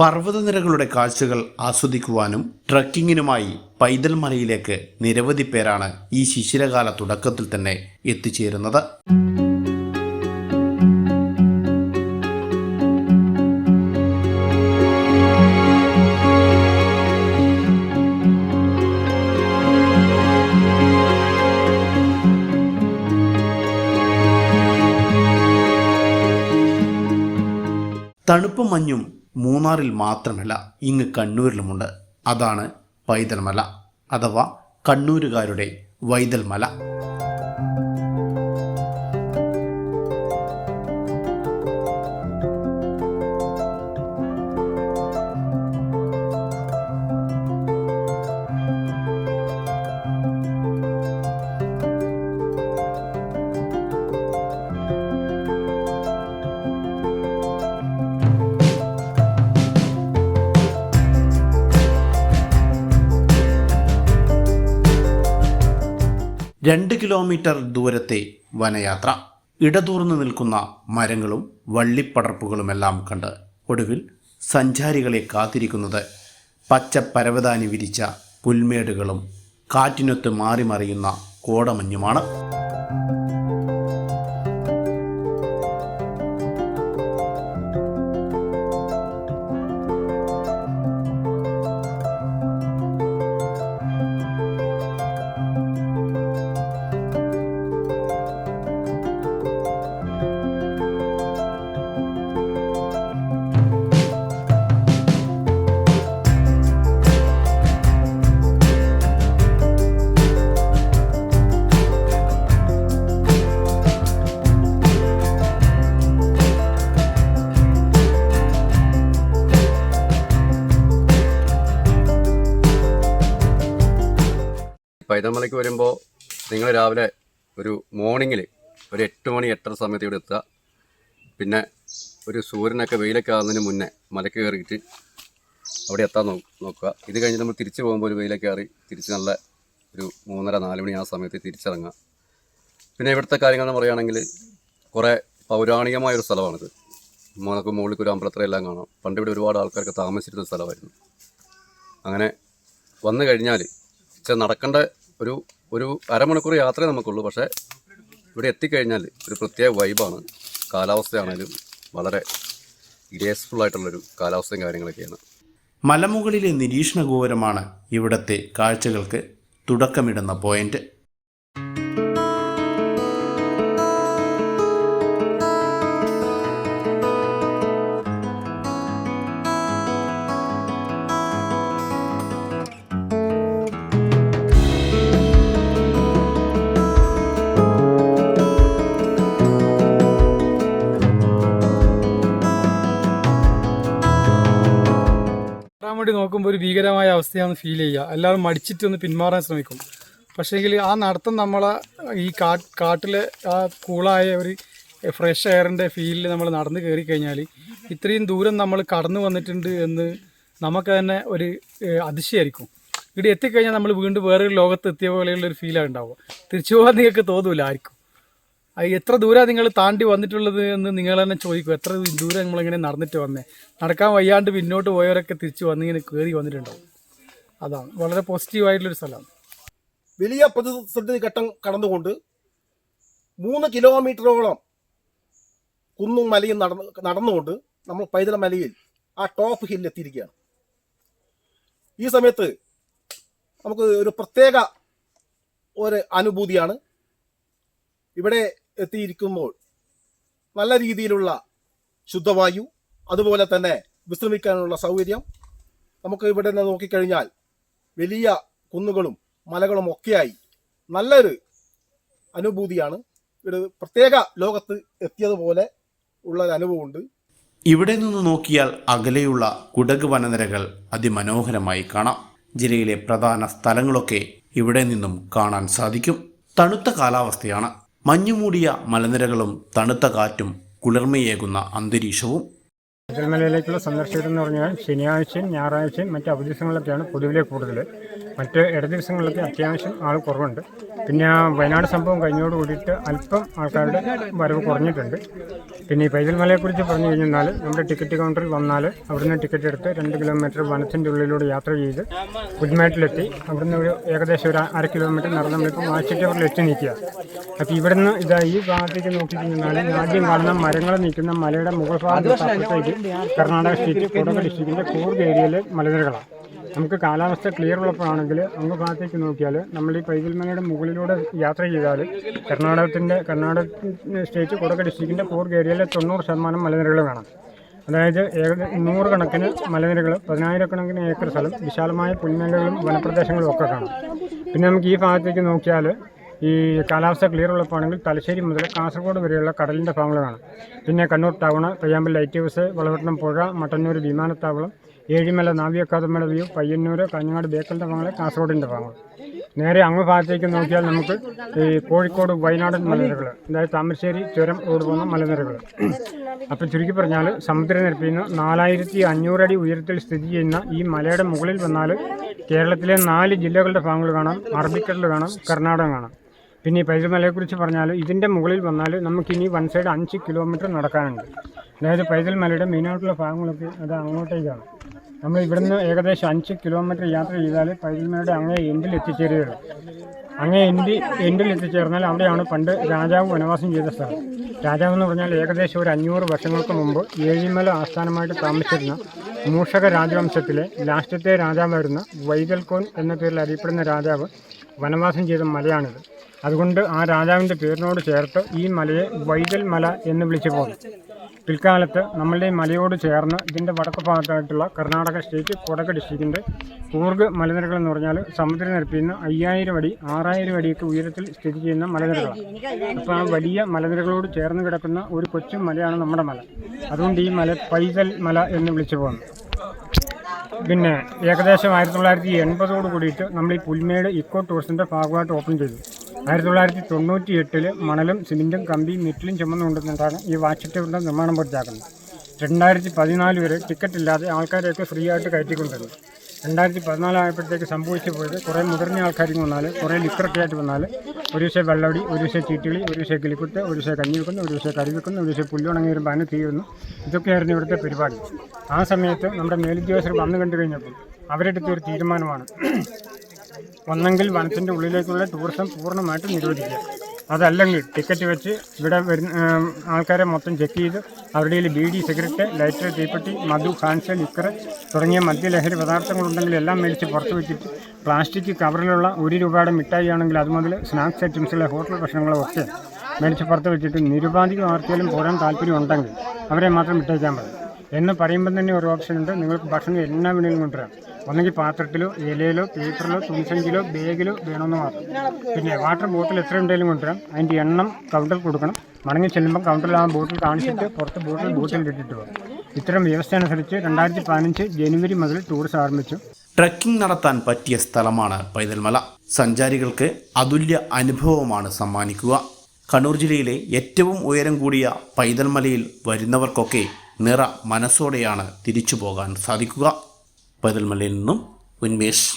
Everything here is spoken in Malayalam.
പർവതനിരകളുടെ കാഴ്ചകൾ ആസ്വദിക്കുവാനും ട്രക്കിങ്ങിനുമായി പൈതൽ മലയിലേക്ക് നിരവധി പേരാണ് ഈ ശിശിരകാല തുടക്കത്തിൽ തന്നെ എത്തിച്ചേരുന്നത്. തണുപ്പും മഞ്ഞും മൂന്നാറിൽ മാത്രമല്ല ഇങ്ങ് കണ്ണൂരിലുമുണ്ട്. അതാണ് പൈതൽമല അഥവാ കണ്ണൂരുകാരുടെ വൈതൽമല. രണ്ട് കിലോമീറ്റർ ദൂരത്തെ വനയാത്ര. ഇടതൂർന്നു നിൽക്കുന്ന മരങ്ങളും വള്ളിപ്പടർപ്പുകളുമെല്ലാം കണ്ട് ഒടുവിൽ സഞ്ചാരികളെ കാത്തിരിക്കുന്നത്. പച്ച പരവതാനി വിരിച്ച പുൽമേടുകളും കാറ്റിനൊത്ത് മാറി മറിയുന്ന കോടമഞ്ഞുമാണ്. പൈതമലയ്ക്ക് വരുമ്പോൾ നിങ്ങൾ രാവിലെ ഒരു മോർണിംഗിൽ ഒരു എട്ട് മണി എട്ടര സമയത്ത് ഇവിടെ എത്തുക. പിന്നെ ഒരു സൂര്യനൊക്കെ വെയിലൊക്കെ ആകുന്നതിന് മുന്നേ മലക്ക് കയറിയിട്ട് അവിടെ എത്താൻ നോക്കുക. ഇത് കഴിഞ്ഞ് നമ്മൾ തിരിച്ചു പോകുമ്പോൾ ഒരു വെയിലൊക്കെ കയറി തിരിച്ച് നല്ല ഒരു മൂന്നര നാല് മണി ആ സമയത്ത് തിരിച്ചിറങ്ങുക. പിന്നെ ഇവിടുത്തെ കാര്യങ്ങൾ എന്ന് പറയുകയാണെങ്കിൽ കുറേ പൗരാണികമായൊരു സ്ഥലമാണിത്. നമുക്ക് മുകളിൽ ഒരു അമ്പലത്തറയെല്ലാം കാണാം. പണ്ട് ഇവിടെ ഒരുപാട് ആൾക്കാർക്ക് താമസിച്ചിരുന്ന സ്ഥലമായിരുന്നു. അങ്ങനെ വന്നു കഴിഞ്ഞാൽ പക്ഷെ നടക്കേണ്ട ഒരു ഒരു അരമണിക്കൂർ യാത്രയേ നമുക്കുള്ളൂ. പക്ഷേ ഇവിടെ എത്തിക്കഴിഞ്ഞാൽ ഒരു പ്രത്യേക വൈബാണ്. കാലാവസ്ഥയാണേലും വളരെ ഗ്രേസ്ഫുൾ ആയിട്ടുള്ളൊരു കാലാവസ്ഥയും കാര്യങ്ങളൊക്കെയാണ്. മലമുകളിലെ നിരീക്ഷണ ഗോപുരമാണ് ഇവിടത്തെ കാഴ്ചകൾക്ക് തുടക്കമിടുന്ന പോയിന്റ് കയറാൻ നോക്കുമ്പോൾ ഒരു ഭീകരമായ അവസ്ഥയാണ് ഫീൽ ചെയ്യുക. എല്ലാവരും മടിച്ചിട്ട് ഒന്ന് പിന്മാറാൻ ശ്രമിക്കും. പക്ഷേങ്കിൽ ആ നടത്തം നമ്മളെ ഈ കാ കാട്ടിലെ ആ കൂളായ ഒരു ഫ്രഷ് എയറിന്റെ ഫീലിൽ നമ്മൾ നടന്നു കയറി കഴിഞ്ഞാൽ ഇത്രയും ദൂരം നമ്മൾ കടന്നു വന്നിട്ടുണ്ട് എന്ന് നമുക്ക് തന്നെ ഒരു അതിശയായിരിക്കും. ഇവിടെ എത്തിക്കഴിഞ്ഞാൽ നമ്മൾ വീണ്ടും വേറൊരു ലോകത്ത് എത്തിയ പോലെയുള്ള ഒരു ഫീലാണ് ഉണ്ടാവുക. തിരിച്ചു പോകാൻ നിങ്ങൾക്ക് തോന്നൂല ആർക്കും എത്ര ദൂരം നിങ്ങൾ താണ്ടി വന്നിട്ടുള്ളത് എന്ന് നിങ്ങൾ തന്നെ ചോദിക്കും. എത്ര ദൂരം നമ്മളിങ്ങനെ നടന്നിട്ട് വന്നേ? നടക്കാൻ വയ്യാണ്ട് പിന്നോട്ട് പോയവരൊക്കെ തിരിച്ച് വന്നിങ്ങനെ കയറി വന്നിട്ടുണ്ടാവും. അതാണ്. വളരെ പോസിറ്റീവായിട്ടുള്ളൊരു സ്ഥലമാണ്. വലിയ പ്രതിസന്ധി ഘട്ടം കടന്നുകൊണ്ട് മൂന്ന് കിലോമീറ്ററോളം കുന്നും മലയും നടന്ന് നടന്നുകൊണ്ട് നമ്മൾ പൈതല മലയിൽ ആ ടോപ്പ് ഹില്ലിൽ എത്തിയിരിക്കുകയാണ്. ഈ സമയത്ത് നമുക്ക് ഒരു പ്രത്യേക ഒരു അനുഭൂതിയാണ്. ഇവിടെ എത്തിയിരിക്കുമ്പോൾ നല്ല രീതിയിലുള്ള ശുദ്ധവായു അതുപോലെ തന്നെ വിശ്രമിക്കാനുള്ള സൗകര്യം. നമുക്ക് ഇവിടെ നിന്ന് നോക്കിക്കഴിഞ്ഞാൽ വലിയ കുന്നുകളും മലകളും ഒക്കെയായി നല്ലൊരു അനുഭൂതിയാണ്. ഒരു പ്രത്യേക ലോകത്ത് എത്തിയതുപോലെ ഉള്ള ഒരു അനുഭവമുണ്ട്. ഇവിടെ നിന്ന് നോക്കിയാൽ അകലെയുള്ള കുടക് വനനിരകൾ അതിമനോഹരമായി കാണാം. ജില്ലയിലെ പ്രധാന സ്ഥലങ്ങളൊക്കെ ഇവിടെ നിന്നും കാണാൻ സാധിക്കും. തണുത്ത കാലാവസ്ഥയാണ്. മഞ്ഞുമൂടിയ മലനിരകളും തണുത്ത കാറ്റും കുളിർമയേകുന്ന അന്തരീക്ഷവും. ശബരിമലയിലേക്കുള്ള സന്ദർശകരെന്ന് പറഞ്ഞാൽ ശനിയാഴ്ചയും ഞായറാഴ്ചയും മറ്റ് അവധി ദിവസങ്ങളിലൊക്കെയാണ് പൊതുവിലെ കൂടുതൽ മറ്റ് ഇട ദിവസങ്ങളിലൊക്കെ അത്യാവശ്യം ആൾ കുറവുണ്ട്. പിന്നെ ആ വയനാട് സംഭവം കഴിഞ്ഞോട് കൂടിയിട്ട് അല്പം ആൾക്കാരുടെ വരവ് കുറഞ്ഞിട്ടുണ്ട്. പിന്നെ ഈ പൈതൽ മലയെക്കുറിച്ച് പറഞ്ഞു കഴിഞ്ഞാൽ നമ്മുടെ ടിക്കറ്റ് കൗണ്ടറിൽ വന്നാൽ അവിടുന്ന് ടിക്കറ്റ് എടുത്ത് രണ്ട് കിലോമീറ്റർ വനത്തിന്റെ ഉള്ളിലൂടെ യാത്ര ചെയ്ത് പുൽമേട്ടിലെത്തി. അവിടുന്ന് ഒരു ഏകദേശം ഒരു അര കിലോമീറ്റർ നടന്ന് നമ്മളിപ്പോൾ മാച്ചിട്ടവറിൽ എത്തി നിൽക്കുക. അപ്പോൾ ഇവിടുന്ന് ഇതാ ഈ ഭാഗത്തേക്ക് നോക്കി കഴിഞ്ഞാൽ ആദ്യം കാണുന്ന മരങ്ങൾ നിൽക്കുന്ന മലയുടെ മുകൾ ഭാഗത്ത് അപ്പുറത്തേക്ക് കർണാടക സ്റ്റേറ്റ് കൊടക് ഡിസ്ട്രിക്റ്റിന്റെ കൂർഗ് ഏരിയയിലെ മലനിരകളാണ്. നമുക്ക് കാലാവസ്ഥ ക്ലിയർ ഉള്ളപ്പോഴാണെങ്കിൽ അങ്ങ് ഭാഗത്തേക്ക് നോക്കിയാൽ നമ്മൾ ഈ പൈതൽ മലയുടെ മുകളിലൂടെ യാത്ര ചെയ്താൽ കർണാടകത്തിന്റെ കർണാടക സ്റ്റേറ്റ് കൊടക്ക ഡിസ്ട്രിക്റ്റിന്റെ കൂർഗ് ഏരിയയിലെ തൊണ്ണൂറ് ശതമാനം മലനിരകൾ കാണാം അതായത് നൂറുകണക്കിന് മലനിരകൾ പതിനായിരക്കണക്കിന് ഏക്കർ സ്ഥലം വിശാലമായ പുൽമേഖലകളും വനപ്രദേശങ്ങളും ഒക്കെ കാണാം. പിന്നെ നമുക്ക് ഈ ഭാഗത്തേക്ക് നോക്കിയാൽ ഈ കാലാവസ്ഥ ക്ലിയർ ഉള്ളപ്പോഴാണെങ്കിൽ തലശ്ശേരി മുതൽ കാസർഗോഡ് വരെയുള്ള കടലിന്റെ ഭാഗങ്ങൾ കാണാം. പിന്നെ Kannur town Payyambalam light house Valapattanam പുഴ മട്ടന്നൂർ വിമാനത്താവളം ഏഴിമല നാവിക അക്കാദമിയുടെ വ്യൂ പയ്യന്നൂർ കാഞ്ഞങ്ങാട് ബേക്കലിന്റെ ഭാഗങ്ങൾ കാസർഗോഡിന്റെ ഭാഗങ്ങൾ. നേരെ അങ്ങ് ഭാഗത്തേക്ക് നോക്കിയാൽ നമുക്ക് ഈ കോഴിക്കോട് വയനാടൻ മലനിരകൾ അതായത് താമരശ്ശേരി ചുരം റോഡ് പോകുന്ന മലനിരകൾ അപ്പോൾ ചുരുക്കി പറഞ്ഞാൽ സമുദ്രനിരപ്പിൽ നിന്ന് നാലായിരത്തി അഞ്ഞൂറ് അടി ഉയരത്തിൽ സ്ഥിതി ചെയ്യുന്ന ഈ മലയുടെ മുകളിൽ വന്നാൽ കേരളത്തിലെ നാല് ജില്ലകളുടെ ഭാഗങ്ങൾ കാണാം. അറബിക്കടൽ കാണാം കർണാടകം കാണാം. പിന്നെ ഈ പൈതൽമലയെക്കുറിച്ച് പറഞ്ഞാൽ ഇതിന്റെ മുകളിൽ വന്നാൽ നമുക്കിനി വൺ സൈഡ് അഞ്ച് കിലോമീറ്റർ നടക്കാനുണ്ട്. അതായത് പൈതൽമലയുടെ മെയിനായിട്ടുള്ള ഭാഗങ്ങളൊക്കെ അത് അങ്ങോട്ടേക്കാണ്. നമ്മൾ ഇവിടുന്ന് ഏകദേശം അഞ്ച് കിലോമീറ്റർ യാത്ര ചെയ്താൽ പൈതൽ മലയുടെ അങ്ങേ എൻഡിൽ എത്തിച്ചേരുകയുള്ളൂ അങ്ങേ എൻഡി എൻഡിൽ എത്തിച്ചേർന്നാൽ അവിടെയാണ് പണ്ട് രാജാവ് വനവാസം ചെയ്ത സ്ഥലം. രാജാവ് എന്ന് പറഞ്ഞാൽ ഏകദേശം ഒരു അഞ്ഞൂറ് വർഷങ്ങൾക്ക് മുമ്പ് ഏഴിമല ആസ്ഥാനമായിട്ട് താമസിച്ചിരുന്ന മൂഷക രാജവംശത്തിലെ ലാസ്റ്റത്തെ രാജാവായിരുന്ന വൈകൽകോൻ എന്ന പേരിൽ അറിയപ്പെടുന്ന രാജാവ് വനവാസം ചെയ്ത മലയാണിത്. അതുകൊണ്ട് ആ രാജാവിന്റെ പേരിനോട് ചേർത്ത് ഈ മലയെ വൈകൽ മല എന്ന് വിളിച്ചു പോകുന്നു പിൽക്കാലത്ത് നമ്മളുടെ മലയോട് ചേർന്ന് ഇതിന്റെ വടക്ക് ഭാഗത്തായിട്ടുള്ള കർണാടക സ്റ്റേറ്റ് കൊടക് ഡിസ്ട്രിക്റ്റിന്റെ കൂർഗ് മലനിരകൾ എന്ന് പറഞ്ഞാൽ സമുദ്രനിരപ്പിൽ നിന്ന് അയ്യായിരം അടി ആറായിരം അടിയൊക്കെ ഉയരത്തിൽ സ്ഥിതി ചെയ്യുന്ന മലനിരകളാണ്. അപ്പോൾ ആ വലിയ മലനിരകളോട് ചേർന്ന് കിടക്കുന്ന ഒരു കൊച്ചു മലയാണ് നമ്മുടെ മല. അതുകൊണ്ട് ഈ മല പൈതൽ മല എന്ന് വിളിച്ചു പോകുന്നു. പിന്നെ ഏകദേശം ആയിരത്തി തൊള്ളായിരത്തി എൺപതോട് കൂടിയിട്ട് നമ്മൾ ഈ പുൽമേട് ഇക്കോ ടൂറിസത്തിന്റെ ഭാഗമായിട്ട് ഓപ്പൺ ചെയ്തു. ആയിരത്തി തൊള്ളായിരത്തി തൊണ്ണൂറ്റി എട്ടിൽ മണലും സിമെന്റും കമ്പിയും മെറ്റിലും ചുമന്നുകൊണ്ടിരുന്നിട്ടാണ് ഈ ടവറിന്റെ നിർമ്മാണം പൂർത്തിയാക്കുന്നത്. രണ്ടായിരത്തി പതിനാല് വരെ ടിക്കറ്റ് ഇല്ലാതെ ആൾക്കാരെയൊക്കെ ഫ്രീ ആയിട്ട് കയറ്റിക്കൊണ്ടിരുന്നു. രണ്ടായിരത്തി പതിനാലായപ്പോഴത്തേക്ക് സംഭവിച്ചു പോയത് കുറേ മുതിർന്ന ആൾക്കാരും വന്നാൽ കുറേ ലിക്കറൊക്കെ ആയിട്ട് വന്നാൽ ഒരു ദിവസം വെള്ളവടി ഒരു ദിവസം ചീട്ടിളി ഒരു ദിവസം കിളിക്കുത്ത് ഒരു ദിവസം കഞ്ഞി വെക്കുന്നു ഒരു ദിവസം കറി വെക്കുന്നു ഒരു ദിവസം പുല്ലുണങ്ങി വരുമ്പോൾ അതിന് തീയുന്നു ഇതൊക്കെയായിരുന്നു ഇവിടുത്തെ പരിപാടി. ആ സമയത്ത് നമ്മുടെ മേലുദ്യോഗസ്ഥർ വന്നു കണ്ടു കഴിഞ്ഞപ്പോൾ അവരെടുത്തൊരു തീരുമാനമാണ് ഒന്നെങ്കിൽ വനത്തിന്റെ ഉള്ളിലേക്കുള്ള ടൂറിസം പൂർണമായിട്ട് നിരോധിക്കുക. അതല്ലെങ്കിൽ ടിക്കറ്റ് വെച്ച് ഇവിടെ വരുന്ന ആൾക്കാരെ മൊത്തം ചെക്ക് ചെയ്ത് അവരുടെ കയ്യിൽ ബീഡി സിഗരറ്റ് ലൈറ്റർ തീപ്പെട്ടി മധു ഹാൻസ് ലിക്കർ തുടങ്ങിയ മദ്യലഹരി പദാർത്ഥങ്ങളുണ്ടെങ്കിൽ എല്ലാം മേടിച്ച് പുറത്ത് വെച്ചിട്ട് പ്ലാസ്റ്റിക് കവറിലുള്ള ഒരു രൂപയുടെ മിഠായി ആണെങ്കിൽ അത് മുതൽ സ്നാക്സ് ഐറ്റംസിലെ ഹോട്ടൽ ഭക്ഷണങ്ങളെ ഒക്കെ മേടിച്ച് പുറത്ത് വെച്ചിട്ട് നിരുപാധികം ആർക്കെങ്കിലും പോരാൻ താല്പര്യം ഉണ്ടെങ്കിൽ അവരെ മാത്രം വിട്ടേക്കാൻ പറ്റും എന്ന് പറയുമ്പോൾ തന്നെ ഒരു ഓപ്ഷൻ ഉണ്ട്. നിങ്ങൾക്ക് ഭക്ഷണം എല്ലാ വേണമെങ്കിലും കൊണ്ടുവരാം. ഒന്നെങ്കിൽ പാത്രത്തിലോ ഇലയിലോ പേപ്പറിലോ തുണിസഞ്ചിലോ ബാഗിലോ വേണമെന്ന് മാത്രം. പിന്നെ വാട്ടർ ബോട്ടിൽ എത്ര ഉണ്ടെങ്കിലും കൊണ്ടുവരാം. അതിന്റെ എണ്ണം കൗണ്ടറിൽ കൊടുക്കണം. മടങ്ങി ചെല്ലുമ്പോൾ കൗണ്ടറിൽ ആ ബോട്ടിൽ കാണിച്ചിട്ട് പുറത്ത് ബോട്ടിൽ ബോട്ടിൽ ഇട്ടിട്ട് പോകും. ഇത്തരം വ്യവസ്ഥ അനുസരിച്ച് രണ്ടായിരത്തി പതിനഞ്ച് ജനുവരി മുതൽ ടൂറിസം ആരംഭിച്ചു. ട്രക്കിംഗ് നടത്താൻ പറ്റിയ സ്ഥലമാണ് പൈതൽമല. സഞ്ചാരികൾക്ക് അതുല്യ അനുഭവമാണ് സമ്മാനിക്കുക. കണ്ണൂർ ജില്ലയിലെ ഏറ്റവും ഉയരം കൂടിയ പൈതൽമലയിൽ വരുന്നവർക്കൊക്കെ നിറ മനസ്സോടെയാണ് തിരിച്ചു പോകാൻ സാധിക്കുക. പൈതൽമലയിൽ നിന്നും ഉന്മേഷ്